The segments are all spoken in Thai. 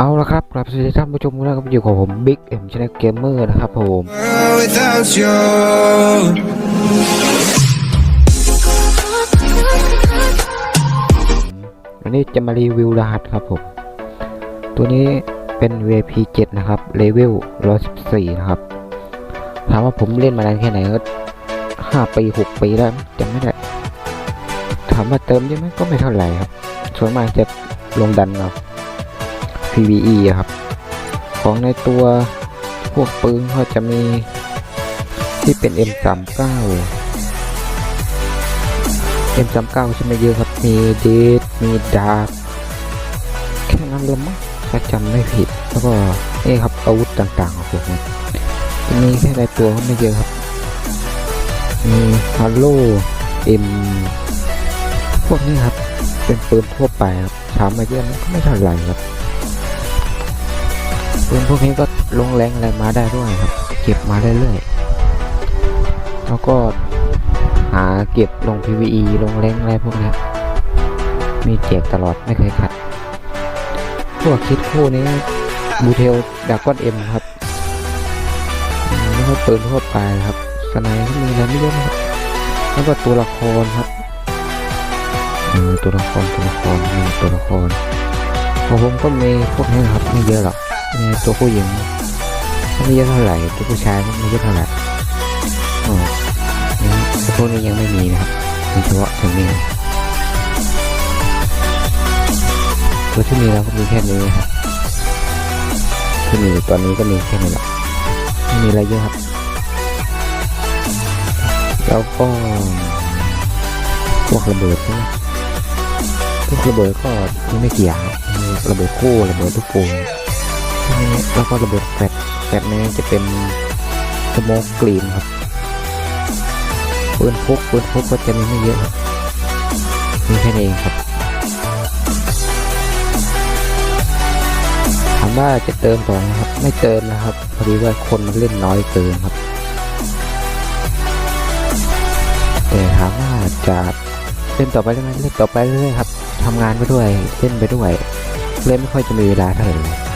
เอาละครับกลับสวัสดีท่านผู้ชมทุกท่านครับอยู่กับผมบิ๊กเอ็มชาแนลเกมเมอร์นะครับผม world without you. วันนี้จะมารีวิวรหัสครับผม ตัวนี้เป็น VIP 7 นะครับเลเวล114 นะครับ ถามว่าผมเล่นมานานแค่ไหนก็5ปี 6 ปีแล้วจำไม่ได้ ถามว่าเติมเยอะไหมก็ไม่เท่าไหร่ครับ ส่วนมากจะลงดันเอา PVE ครับ ของในตัวพวกปืนก็จะมีที่เป็น M39 M39 ใช่ไหมเยอะครับ มีเดดมีดาร์กแค่นั้นเลยมั้งถ้าจำไม่ผิด แล้วก็นี่ครับอาวุธต่างๆของผมนะมีแค่ในตัวก็ไม่เยอะครับ มีฮาโลเอ็มพวกนี้ครับ เป็นปืนทั่วไปครับถามมาเยอะมันก็ไม่เท่าไหร่ครับ ปืนพวกนี้ก็ลงแรงอะไรมาได้ด้วยครับ เก็บมาเรื่อยๆแล้วก็หาเก็บลง PVE ลงแรงอะไรพวกนี้มีแจกตลอดไม่เคยขัดพวกคิดคู่นี้บูเทลดากอนเอ็มครับแล้วก็ปืนทั่วไปครับสไนก็มีอะไรไม่เยอะนะครับแล้วก็ตัวละครครับตัวละครตัวละครมีตัวละครของผมก็มีพวกนี้ครับไม่เยอะหรอก ตัวผู้หญิงไม่เยอะเท่าไหร่ตัวผู้ชายไม่เยอะเท่าไหร่อ๋อพวกนี้ยังไม่มีนะครับมีเฉพาะตรงนี้ตัวที่มีแล้วก็มีแค่นี้ครับที่มีตอนนี้ก็มีแค่นี้แหละไม่มีอะไรเยอะครับ แล้วก็พวกระเบิดใช่ไหมพวกระเบิดก็ไม่เกี่ยวครับมีระเบิดคู่ระเบิดลูกโป่ แล้วก็ระเบิดแฟลชแฟลชนี้จะเป็นสโมกกรีนครับปืนพกปืนพกก็จะมีไม่เยอะครับมีแค่นี้เองครับถามว่าจะเติมต่อไหมครับ ไม่เติมนะครับพอดีว่าคนมันเล่นน้อยเกินครับแต่ถามว่าจะเล่นต่อไปได้ไหมเล่นต่อไปเรื่อยๆครับทำงานไปด้วยเล่นไปด้วย เล่นไม่ค่อยจะมีเวลาเท่าไหร่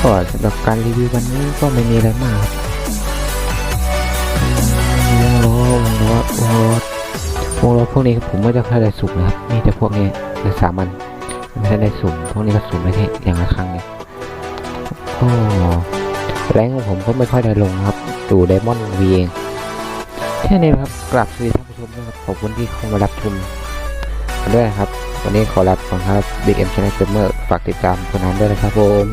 ก็สำหรับการรีวิววันนี้ก็ไม่มีอะไรมากวงล้อวงล้อวงล้อวงล้อพวกนี้ผมไม่ได้ค่อยได้สุ่มนะครับมีแต่พวกนี้ในสามันไม่ได้ได้สุ่มพวกนี้ก็สุ่มได้แค่อย่างละครั้งเนี่ยก็แรงของผมก็ไม่ค่อยได้ลงครับดูไดมอนด์วีเองแค่นี้ครับกลับสวัสดีท่านผู้ชมด้วยครับขอบคุณที่เข้ามารับชมกันด้วยครับ วันนี้ขอลาไปก่อนครับ Big M Channel Gamer ฝากติดตามผลงานด้วยนะครับผม